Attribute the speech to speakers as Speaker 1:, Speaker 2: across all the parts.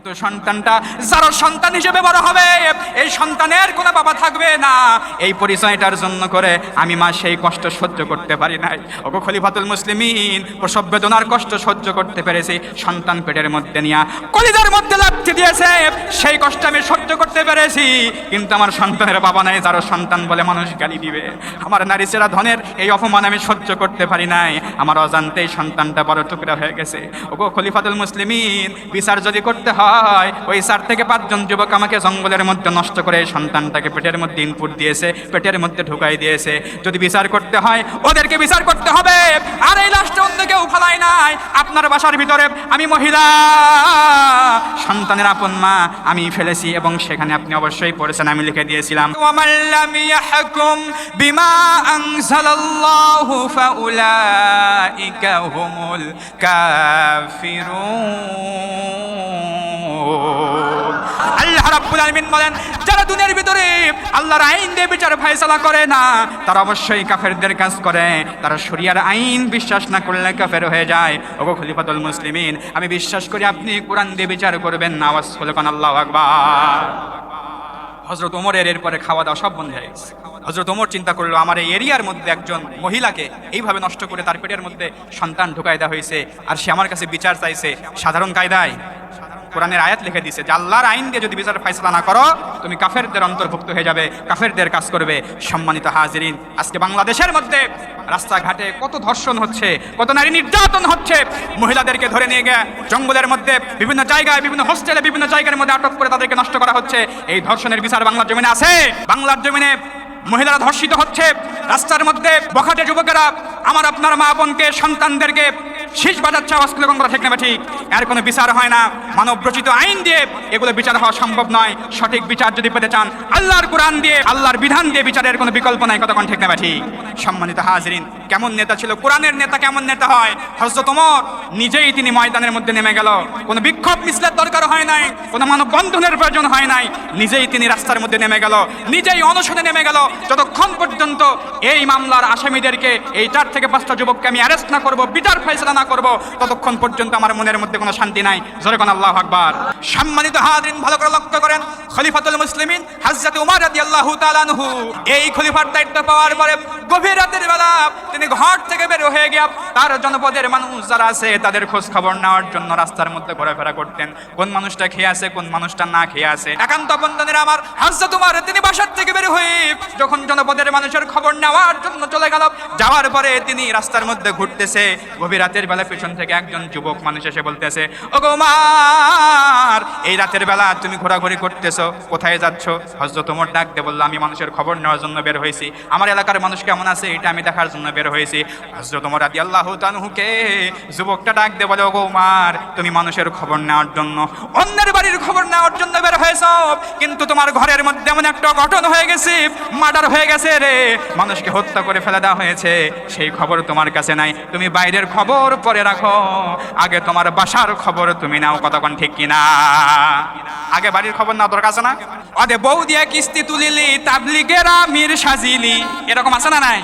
Speaker 1: কিন্তু সন্তানটা যারা সন্তান হিসেবে বড় হবে, এই সন্তানের কোনো বাবা থাকবে না। এই পরিচয়টার জন্য করে আমি মা সেই কষ্ট সহ্য করতে পারি নাই। ওগো খলিফাতুল মুসলিমিন, প্রসব বেদনার কষ্ট সহ্য করতে পেরেছি, সন্তান পেটের মধ্যে নিয়ে কলিজার মধ্যে লাগতে দিয়েছে, সেই কষ্ট আমি সহ্য করতে পেরেছি। কিন্তু আমার সন্তানের বাবা নাই যারও সন্তান বলে মানুষ গালি দিবে। আমার নারী সেরা ধনের এই অপমান আমি সহ্য করতে পারি নাই। আমার অজান্তেই সন্তানটা বড় টুকরা হয়ে গেছে। ওগো খলিফাতুল মুসলিমিন, বিচার যদি করতে হয় ওই চার থেকে পাঁচজন যুবক আমাকে জঙ্গলের মধ্যে নষ্ট করে সন্তানটাকে পেটের মধ্যে ইনপুট দিয়েছে, পেটের মধ্যে ঢুকাই দিয়েছে। যদি বিচার করতে হয়, ওদেরকে বিচার করতে হবে। আর এই লাশটা অন্য কেউ ফালাই নাই। আপনার বাসার ভিতরে আমি মহিলা। সন্তানের আপন মা আমি ফেলেছি এবং সেখানে আপনি অবশ্যই পড়েছেন, আমি লিখে দিয়েছিলাম। বিমা কাফিরুন। আল্লাহ রাব্বুল আলামিন বলেন, যারা দুনিয়ার ভিতরে আল্লাহর আইন দিয়ে বিচার ফয়সালা করে না, তারা অবশ্যই কাফেরদের কাজ করে। তারা শরিয়ার আইন বিশ্বাস না করলে কাফের হয়ে যায়। ওগো খলিফাতুল মুসলিমিন, আমি বিশ্বাস করি আপনি কোরআন দিয়ে বিচার করবেন না। আওয়াজ আল্লাহু আকবার। হজরত ওমরের এরপরে খাওয়া দাওয়া সব বন্ধ হয়ে গেছে। হজরত ওমর চিন্তা করল, আমার এই এরিয়ার মধ্যে একজন মহিলাকে এইভাবে নষ্ট করে তার পেটের মধ্যে সন্তান ঢুকায় দেওয়া হয়েছে। আর সে আমার কাছে বিচার চাইছে। সাধারণ কায়দায় কোরআনের আয়াত লিখে দিছে যে আল্লাহর আইন দিয়ে যদি বিচার ফয়সলা না করো, তুমি কাফেরদের অন্তর্ভুক্ত হয়ে যাবে, কাফেরদের কাজ করবে। সম্মানিত হাজিরিন, আজকে বাংলাদেশের মধ্যে রাস্তাঘাটে কত ধর্ষণ হচ্ছে, কত নারী নির্যাতন হচ্ছে, মহিলাদেরকে ধরে নিয়ে গিয়ে জঙ্গলের মধ্যে বিভিন্ন জায়গায়, বিভিন্ন হোস্টেলে, বিভিন্ন জায়গার মধ্যে আটক করে তাদেরকে নষ্ট করা হচ্ছে। এই ধর্ষণের বিচার বাংলার জমিনে আছে। বাংলার জমিনে মহিলারা ধর্ষিত হচ্ছে। রাস্তার মধ্যে বখাটে যুবকেরা আমার আপনার মা বোনকে, সন্তানদেরকে শীষ বাজাচ্ছে, আওয়াজ করে ঠিক না ঠিক। এর কোনো বিচার হয় না। মানব রচিত আইন দিয়ে এগুলো বিচার হওয়া সম্ভব নয়। সঠিক বিচার যদি পেতে চান, আল্লাহর কোরআন দিয়ে, আল্লাহর বিধান দিয়ে বিচারের কোনো বিকল্প নাই, কতক্ষণ ঠিক ঠিক। সম্মানিত হাজরিন, কেমন নেতা ছিল? কোরআনের নেতা কেমন নেতা হয়? হজরত ওমর নিজেই তিনি ময়দানের মধ্যে নেমে গেল। কোনো বিক্ষোভ মিছিলের দরকার হয় নাই, কোনো মানববন্ধনের প্রয়োজন হয় নাই। নিজেই তিনি রাস্তার মধ্যে নেমে গেল। নিজেই অনশনে নেমে গেল। যতক্ষণ পর্যন্ত এই মামলার আসামিদেরকে, এই চার থেকে পাঁচটা যুবককে আমি অ্যারেস্ট না করব, বিচার ফয়সলা না করব, ততক্ষণ পর্যন্ত আমার মনের মধ্যে কোনো শান্তি নাই। জোরে কোন আল্লাহ আকবার। সম্মানিত হাজরিন, ভালো করে লক্ষ্য করেন, খলিফাতুল মুসলিমিন হযরত উমর রাদিয়াল্লাহু তাআলা আনহু, এই খলিফার দায়িত্ব পাওয়ার পরে গভীর রাতের বেলা তিনি ঘর থেকে বের হয়ে গিয়া তার জনপদের মানুষ যারা আছে, তাদের খোঁজ খবর নেওয়ার জন্য রাস্তার মধ্যে ঘোরাফেরা করতেন। কোন মানুষটা খেয়ে আছে, কোন মানুষটা না খেয়ে আছে। একান্ত বন্ধনের আমার হযরত উমর, তিনি বাসার থেকে বের হয়ে যখন জনপদের মানুষের খবর নেওয়ার জন্য চলে গেল, যাওয়ার পরে তিনি রাস্তার মধ্যে ঘুরতেছে। গভীর রাতের বেলা পেছন থেকে একজন যুবক মানুষ এসে বলতেছে ও গো উমার এই রাতের বেলা তুমি ঘোরাঘুরি করতেছো, কোথায় যাচ্ছ? হজরত ওমর ডাক দিয়ে বলল, আমি মানুষের খবর নেওয়ার জন্য বের হয়েছি। আমার এলাকার মানুষ কেমন আছে, এটা আমি দেখার জন্য বের হয়েছি। হজরত ওমর আদি আল্লাহ তানুহুকে যুবকটা ডাক দিয়ে বলে ও গো উমার তুমি মানুষের খবর নেওয়ার জন্য, অন্যের বাড়ির খবর নেওয়ার জন্য বের হয়েছ কিন্তু তোমার ঘরের মধ্যে এমন একটা ঘটন হয়ে গেছে মার্ডার হয়ে গেছে রে। মানুষকে হত্যা করে ফেলে দেওয়া হয়েছে, সেই খবর তোমার কাছে নাই। তুমি বাইরের খবর পরে রাখো। আগে তোমার বাসার খবর তুমি নাও, কতক্ষণ ঠিক কিনা? আগে বাড়ির খবর না দরকার আছে না? অদে বউ কিস্তি তুলিলি, তাবলিগেরা মির সাজিলি। এরকম আছে না নাই?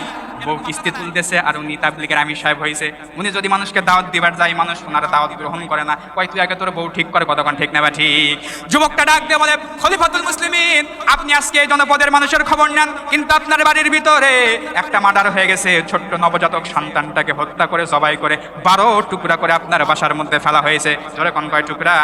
Speaker 1: বউ কিস্তি তুলতেছে আর উনি তাবলিগের আমির সাহেব হয়েছে উনি যদি মানুষকে দাওয়াত দিবার যায়, মানুষ ওনার দাওয়াত গ্রহণ করে না। কয়, তুই আগে তোর বউ ঠিক করে, কতক্ষণ ঠিক নেবা ঠিক? যুবকটা ডাক দিয়ে বলে, খলিফাতুল মুসলিমিন, আপনি আজকে এই জনপদের মানুষের খবর নেন, কিন্তু আপনার বাড়ির ভিতরে একটা মার্ডার হয়ে গেছে। ছোট্ট নবজাতক সন্তানটাকে হত্যা করে, জবাই করে বারো টুকরা করে আপনার বাসার মধ্যে ফেলা হয়েছে। জোরে কোন কয় টুকরা।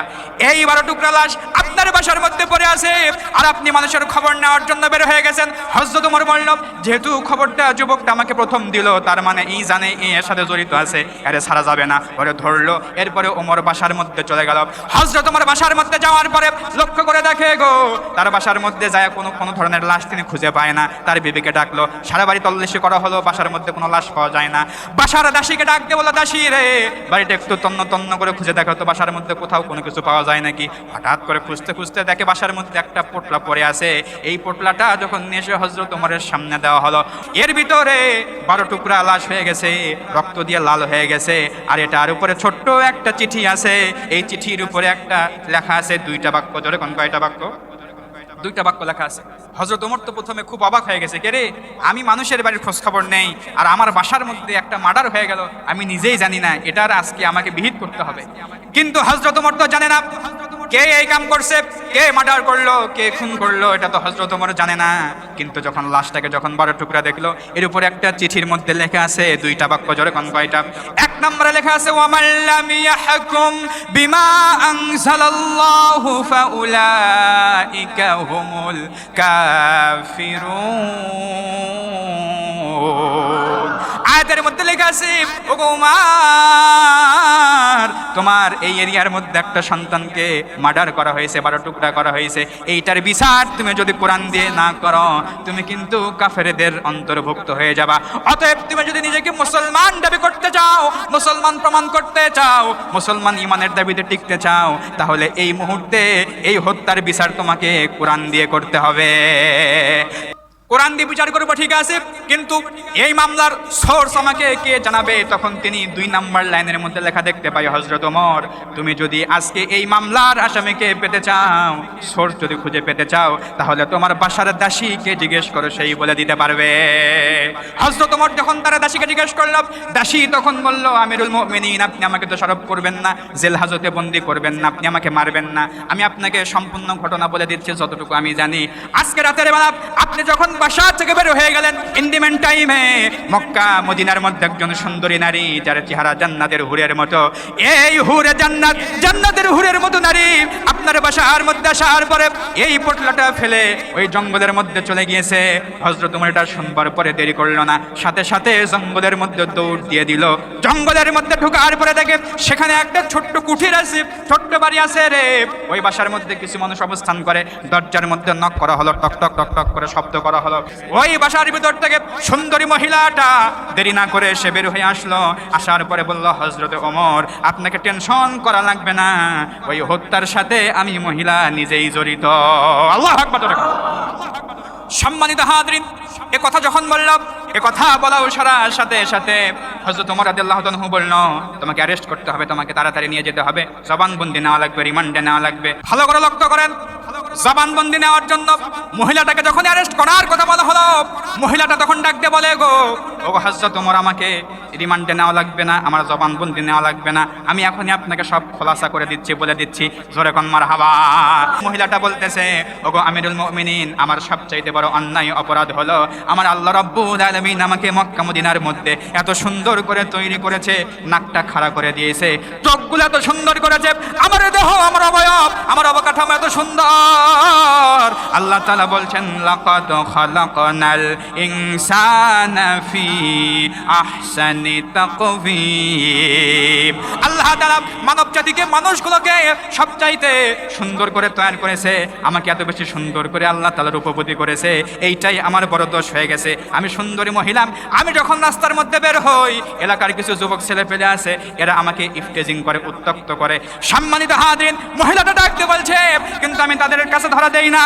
Speaker 1: এই বারো টুকরা লাশ আপনার বাসার মধ্যে পড়ে আছে আর আপনি মানুষের খবর নেওয়ার জন্য বের হয়ে গেছেন। হজরত উমর বলল, যেহেতু খবরটা যুবকটা আমাকে প্রথম দিল, তার মানে এই জানে এর সাথে জড়িত আছে আরে ছাড়া যাবে না। ওরে ধরলো। এরপরে ওমর বাসার মধ্যে চলে গেল। হজরত ওমর বাসার মধ্যে যাওয়ার পরে লক্ষ্য করে দেখে, গো, তার বাসার মধ্যে যায় কোনো কোনো ধরনের লাশ তিনি খুঁজে পায় না। তার বিবিকে ডাকলো, সারা বাড়ি তল্লাশি করা হলো, বাসার মধ্যে কোনো লাশ পাওয়া যায় না। বাসার দাসীকে ডাক দিয়ে বলো দাসী রে, বাড়িটা একটু তন্ন তন্ন করে খুঁজে দেখো তো, বাসার মধ্যে কোথাও কোনো কিছু পাওয়া যায় নাকি? হঠাৎ করে খুঁজতে খুঁজতে দেখে বাসার মধ্যে একটা পোটলা পড়ে আছে। এই পোটলাটা যখন এসে হজরত ওমরের সামনে দেওয়া হলো, এর ভিতরে বারো টুকরা লাশ হয়ে গেছে, রক্ত দিয়ে লাল হয়ে গেছে, আর এটার উপরে ছোট্ট একটা চিঠি আছে। এই চিঠির উপরে একটা লেখা আছে, দুইটা বাক্য ধরে কোন কয়টা বাক্য? দুইটা বাক্য লেখা আছে। হজরত ওমর তো প্রথমে খুব অবাক হয়ে গেছে, কে রে? আমি মানুষের বাড়ির খোঁজ খবর নেই, আর আমার বাসার মধ্যে একটা মার্ডার হয়ে গেল, আমি নিজেই জানি না, এটার আজকে আমাকে বিহিত করতে হবে। কিন্তু হজরত ওমর তো জানে না। কে এই কাম করছে? কে মার্ডার করল? কে খুন করল? এটা তো হজরত ওমর জানে না। কিন্তু যখন লাশটাকে যখন বড় টুকরা দেখল, এর উপরে একটা চিঠির মধ্যে লেখা আছে, দুইটা বাক্য কোন কয়টা? এক নম্বরে লেখা আছে ওয়ামাল্লাম ইয়াহকুম বিমা আনজালাল্লাহু ফাউলাইকা হুমুল কাফিরুন। আয়াতের মধ্যে লেখা আছে, ওগো উমার তোমার এই এরিয়ার মধ্যে একটা সন্তানকে মার্ডার করা হয়েছে, বারো টুকরা করা হয়েছে। এইটার বিচার তুমি যদি কোরআন দিয়ে না করো, তুমি কিন্তু কাফেরদের অন্তর্ভুক্ত হয়ে যাবা। অতএব তুমি যদি নিজেকে মুসলমান দাবি করতে চাও, মুসলমান প্রমাণ করতে চাও, মুসলমান ইমানের দাবিতে টিকতে চাও, তাহলে এই মুহূর্তে এই হত্যার বিচার তোমাকে কোরআন দিয়ে করতে হবে। কোরআন দিয়ে বিচার করব, ঠিক আছে? কিন্তু এই মামলার সোর্স আমাকে কে জানাবে? তখন তিনি দুই নাম্বার লাইনের মধ্যে লেখা দেখতে পাই হজরত ওমর। তুমি যদি আজকে এই মামলার আসামিকে পেতে চাও, সোর্স যদি খুঁজে পেতে চাও, তাহলে তোমার বাসার দাসীকে জিজ্ঞেস করো, সেই বলে দিতে পারবে। হজরত ওমর যখন তারা দাসীকে জিজ্ঞেস করল, দাসী তখন বলল, আমিরুল মুমিনিন, আপনি আমাকে তো দোষারোপ করবেন না, জেল হাজতে বন্দি করবেন না, আপনি আমাকে মারবেন না। আমি আপনাকে সম্পূর্ণ ঘটনা বলে দিচ্ছি, যতটুকু আমি জানি। আজকে রাতের বেলা আপনি যখন বাসা থেকে বের হয়ে গেলেন। ইন্ডিমেন্ট টাইমে মক্কা, মদিনার মধ্যে একজন সুন্দরী নারী, যার চেহারা জান্নাতের হুরের মতো। এই হুরে জান্নাত, জান্নাতের হুরের মতো নারী আপনার বাসার মধ্যে আসার পরে এই পটলাটা ফেলে ওই জঙ্গলের মধ্যে চলে গিয়েছে। হজরত উমর এটা শুনবার পরে দেরি করল না। সাথে সাথে জঙ্গলের মধ্যে দৌড় দিয়ে দিল। জঙ্গলের মধ্যে ঢুকার পরে দেখে সেখানে একটা ছোট্ট কুঠির আছে। ছোট্ট বাড়ি আছে রে। ওই বাসার মধ্যে কিছু মানুষ অবস্থান করে। দরজার মধ্যে নক করা হলো, টক টক টক টক করে শব্দ করা হলো। ওই বাসার ভিতর থেকে সুন্দরী মহিলাটা দেরি না করে সে বের হয়ে আসলো। আসার পরে বলল হজরত ওমর, আপনাকে টেনশন করা লাগবে না। ওই হত্যার সাথে আমি মহিলা নিজেই জড়িত। আল্লাহ সম্মানিত হাদরিন এ কথা যখন বললাম এ কথা বলাও সারার সাথে সাথে। হজরত তোমার রাদিয়াল্লাহু তাআলা বলল, তোমাকে অ্যারেস্ট করতে হবে, তোমাকে তাড়াতাড়ি নিয়ে যেতে হবে। জবানবন্দি নেওয়া লাগবে, রিমান্ডে নেওয়া লাগবে। ভালো করে লক্ষ্য করেন, জবানবন্দি নেওয়ার জন্য মহিলাটাকে যখন অ্যারেস্ট করার কথা বলা হলো মহিলাটা তখন ডাক দিয়ে বলে, গো ও হজরত তোমার আমাকে রিমান্ডে নেওয়া লাগবে না, আমার জবানবন্দি নেওয়া লাগবে না, আমি এখনই আপনাকে সব খোলাসা করে দিচ্ছি, বলে দিচ্ছি, জোরে কন মার হাবা মহিলাটা বলতেছে, ওগো আমিরুল মুমিনিন, আমার সবচাইতে বড় অন্যায় অপরাধ হলো, আমার আল্লাহ রব্বুল আলমিন আমাকে মক্কা মদিনার মধ্যে এত সুন্দর করে তৈরি করেছে, নাকটা খাড়া করে দিয়েছে, চোখগুলো এত সুন্দর করেছে, আমার দেহ, আমার অবয়ব, আমার অবকাঠামো এত সুন্দর। আল্লাহ তালা বলছেন, লাকাদ খালাকনাল ইনসানা ফি আহসানি তাকবীর আল্লাহ তাআলা মানব জাতিকে, মানুষগুলোকে সবচাইতে সুন্দর করে তৈরি করেছে। আমাকে এত বেশি সুন্দর করে আল্লাহ তাআলা রূপবতী করেছে। এইটাই আমার বড় দোষ হয়ে গেছে। আমি সুন্দরী মহিলা আমি যখন রাস্তার মধ্যে বের হই, এলাকার কিছু যুবক ছেলে পেলে আছে, এরা আমাকে ইফটেজিং করে, উত্তক্ত করে। সম্মানিত হাদিন মহিলাটা ডাকতে বলছে, কিন্তু আমি তাদের কাছে ধরা দেই না।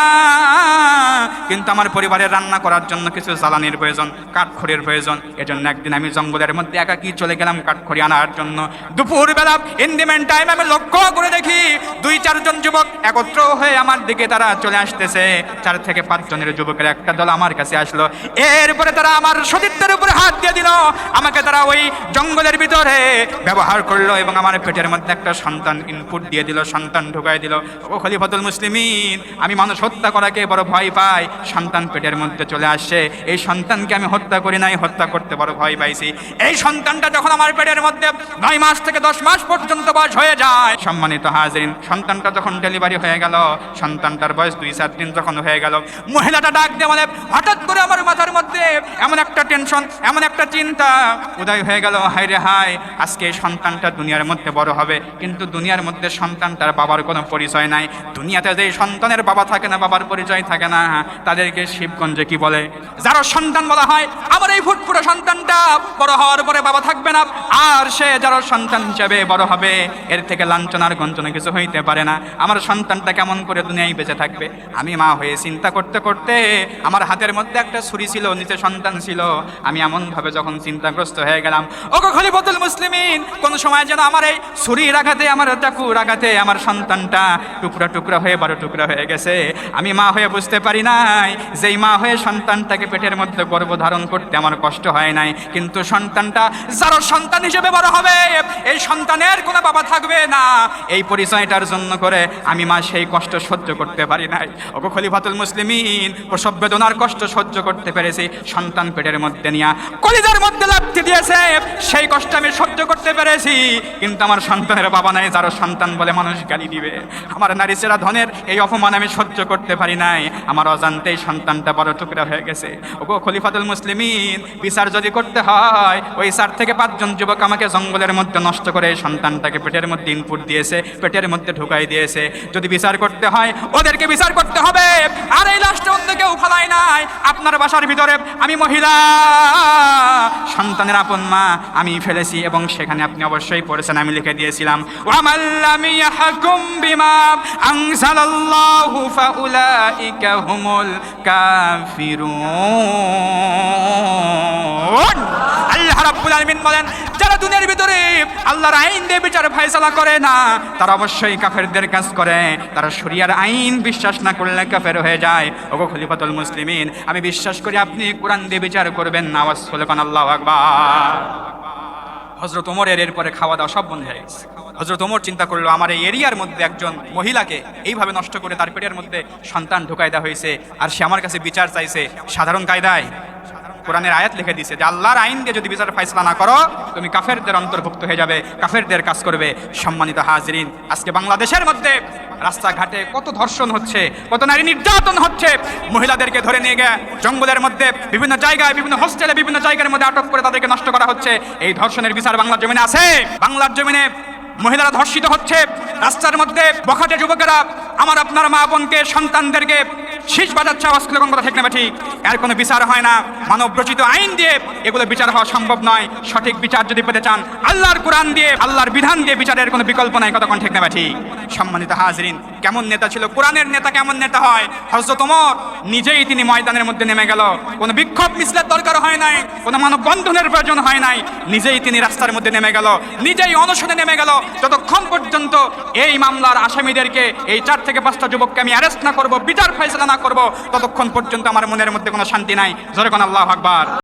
Speaker 1: কিন্তু আমার পরিবারের রান্না করার জন্য কিছু জ্বালানির প্রয়োজন, কাঠখড়ির প্রয়োজন। এজন্য একদিন আমি জঙ্গলের মধ্যে একাকি চলে গেলাম কাঠখড়ি আনার জন্য। দুপুর বেলা ইন্ডিমেন্ট টাইম আমি লক্ষ্য করে দেখি দুই, চারজন যুবক একত্র হয়ে আমার দিকে তারা চলে আসতেছে। চার থেকে পাঁচ জনের যুবকের একটা দল আমার কাছে আসলো। এরপরে তারা আমার সতীর্থের উপরে হাত দিয়ে দিল। আমাকে তারা ওই জঙ্গলের ভিতরে ব্যবহার করল এবং আমার পেটের মধ্যে একটা সন্তান ইনপুট দিয়ে দিল, সন্তান ঢুকাই দিল। ও খলিফাতুল মুসলিমিন, আমি মানুষ হত্যা করাকে বড় ভয় পাই। সন্তান পেটের মধ্যে চলে আসছে এই সন্তানকে আমি হত্যা করি নাই, হত্যা করতে পারো ভয় পাইছি। এই সন্তানটা যখন আমার পেটের মধ্যে নয় মাস থেকে দশ মাস পর্যন্ত বয়স হয়ে যায়, সম্মানিত হাজরিন, সন্তানটা যখন ডেলিভারি হয়ে গেল, সন্তানটার বয়স দুই চার দিন যখন হয়ে গেল, মহিলাটা ডাক দিয়ে মানে হঠাৎ করে আমার মাথার মধ্যে এমন একটা টেনশন এমন একটা চিন্তা, উদয় হয়ে গেল, হায় রে হায়, আজকে এই সন্তানটা দুনিয়ার মধ্যে বড় হবে। কিন্তু দুনিয়ার মধ্যে সন্তানটার বাবার কোনো পরিচয় নাই। দুনিয়াতে যে সন্তানের বাবা থাকে না, বাবার পরিচয় থাকে না, তাদেরকে শিবগঞ্জে কি বলে? যারা সন্তান বলা হয়, আমার এই ফুটফুটে সন্তানটা বড় হওয়ার পরে বাবা থাকবে না, আর সে যারা সন্তান হিসেবে বড় হবে, এর থেকে লাঞ্ছনার গঞ্চনা কিছু হইতে পারে না। আমার সন্তানটা কেমন করে দুনিয়ায় বেঁচে থাকবে? আমি মা হয়ে চিন্তা করতে করতে আমার হাতের মধ্যে একটা ছুরি ছিল, নিচে সন্তান ছিল। আমি এমনভাবে যখন চিন্তাগ্রস্ত হয়ে গেলাম, ওগো খলিফতুল মুসলিমিন, কোন সময় যেন আমার এই ছুরির আঘাতে, আমার চাকুর আঘাতে আমার সন্তানটা টুকরা টুকরা হয়ে বারো টুকরা হয়ে গেছে। আমি মা হয়ে বুঝতে পারি নাই যেই মা হয়ে সন্তানটাকে পেটের মধ্যে গর্ভ ধারণ করতে আমার কষ্ট হয় নাই। কিন্তু সন্তানটা যারা সন্তান হিসেবে বড় হবে, এই সন্তানের কোনো বাবা থাকবে না। এই পরিচয়টার জন্য করে আমি মা সেই কষ্ট সহ্য করতে পারি নাই। ওগো খলিফাতুল মুসলিমিন, প্রসব বেদনার কষ্ট সহ্য করতে পেরেছি। সন্তান পেটের মধ্যে নিয়ে কলিজার মধ্যে লাফতে দিয়েছে, সেই কষ্ট আমি সহ্য করতে পেরেছি। কিন্তু আমার সন্তানের বাবা নাই যারও সন্তান বলে মানুষ গালি দিবে। আমার নারী ধনের এই অপমান আমি সহ্য করতে পারি নাই। আমার অজান্তেই সন্তানটা বড় টুকরা হয়ে গেছে। ওগো খলিফাতুল মুসলিমিন, বিচার যদি করতে হয়, ওই চার থেকে পাঁচজন যুবক আমাকে জঙ্গলের মধ্যে নষ্ট করে সন্তানটাকে পেটের মধ্যে ইনপুট দিয়েছে, পেটের মধ্যে ঢুকাই দিয়েছে। যদি বিচার করতে হয়, ওদেরকে বিচার করতে হবে। আর এই লাশটা অন্য কেউ ফালাই নাই। আপনার বাসার ভিতরে আমি মহিলা। সন্তানের আপন মা আমি ফেলেছি এবং সেখানে আপনি অবশ্যই পড়েছেন, আমি লিখে দিয়েছিলাম। ওয়ামাল্লাম বিমা আনজালাল্লাহু ফাউলাইকা হুমুল কাফিরুন আল্লাহ রাব্বুল আলামিন বলেন, যারা দুনিয়ার ভিতরে আল্লাহর আইন দিয়ে বিচার ফয়সালা করে না, তারা অবশ্যই কাফেরদের কাজ করে। তারা শরিয়ার আইন বিশ্বাস না করলে কাফের হয়ে যায়। ওগো খলিফাতুল মুসলিমিন, আমি বিশ্বাস করি আপনি কোরআন দিয়ে বিচার করবেন না। আওয়াজ হলে কোন, আল্লাহ আকবার। হজরত ওমরের এরপরে খাওয়া দাওয়া সব বন্ধ হয়ে গেছে। হজরত ওমর চিন্তা করল, আমার এই এরিয়ার মধ্যে একজন মহিলাকে এইভাবে নষ্ট করে তার পেটের মধ্যে সন্তান ঢুকাই দেওয়া হয়েছে আর সে আমার কাছে বিচার চাইছে সাধারণ কায়দায়। কোরআনের আয়াত লিখে দিছে যে, আল্লাহর আইন দিয়ে যদি বিচার ফাইসলা না করো, তুমি কাফেরদের অন্তর্ভুক্ত হয়ে যাবে, কাফেরদের কাজ করবে। সম্মানিত হাজরিন, আজকে বাংলাদেশের মধ্যে রাস্তাঘাটে কত ধর্ষণ হচ্ছে, কত নারী নির্যাতন হচ্ছে, মহিলাদেরকে ধরে নিয়ে গিয়ে জঙ্গলের মধ্যে বিভিন্ন জায়গায়, বিভিন্ন হোস্টেলে বিভিন্ন জায়গার মধ্যে আটক করে তাদেরকে নষ্ট করা হচ্ছে। এই ধর্ষণের বিচার বাংলার জমিনে আছে। বাংলার জমিনে মহিলারা ধর্ষিত হচ্ছে। রাস্তার মধ্যে বখাটে যুবকেরা আমার আপনার মা বোনকে সন্তানদেরকে শীষ বাজাচ্ছে, আওয়াজ কোন কথা ঠিক না ঠিক। এর কোনো বিচার হয় না। মানব রচিত আইন দিয়ে এগুলো বিচার হওয়া সম্ভব নয়। সঠিক বিচার যদি পেতে চান, আল্লাহর কোরআন দিয়ে, আল্লাহর বিধান দিয়ে বিচারের কোনো বিকল্প নাই কোন ঠিক না ঠিক? সম্মানিত হাজরিন, কেমন নেতা ছিল? কোরআনের নেতা কেমন নেতা হয়? হজরত ওমর নিজেই তিনি ময়দানের মধ্যে নেমে গেল। কোনো বিক্ষোভ মিছিলের দরকার হয় নাই, কোনো মানববন্ধনের প্রয়োজন হয় নাই। নিজেই তিনি রাস্তার মধ্যে নেমে গেল, নিজেই অনশনে নেমে গেল। যতক্ষণ পর্যন্ত এই মামলার আসামিদেরকে, এই চার থেকে পাঁচটা যুবককে আমি অ্যারেস্ট না করব, বিচার ফয়সলা না করব ততক্ষণ পর্যন্ত আমার মনের মধ্যে কোনো শান্তি নাই। জোরে কোন আল্লাহ আকবার।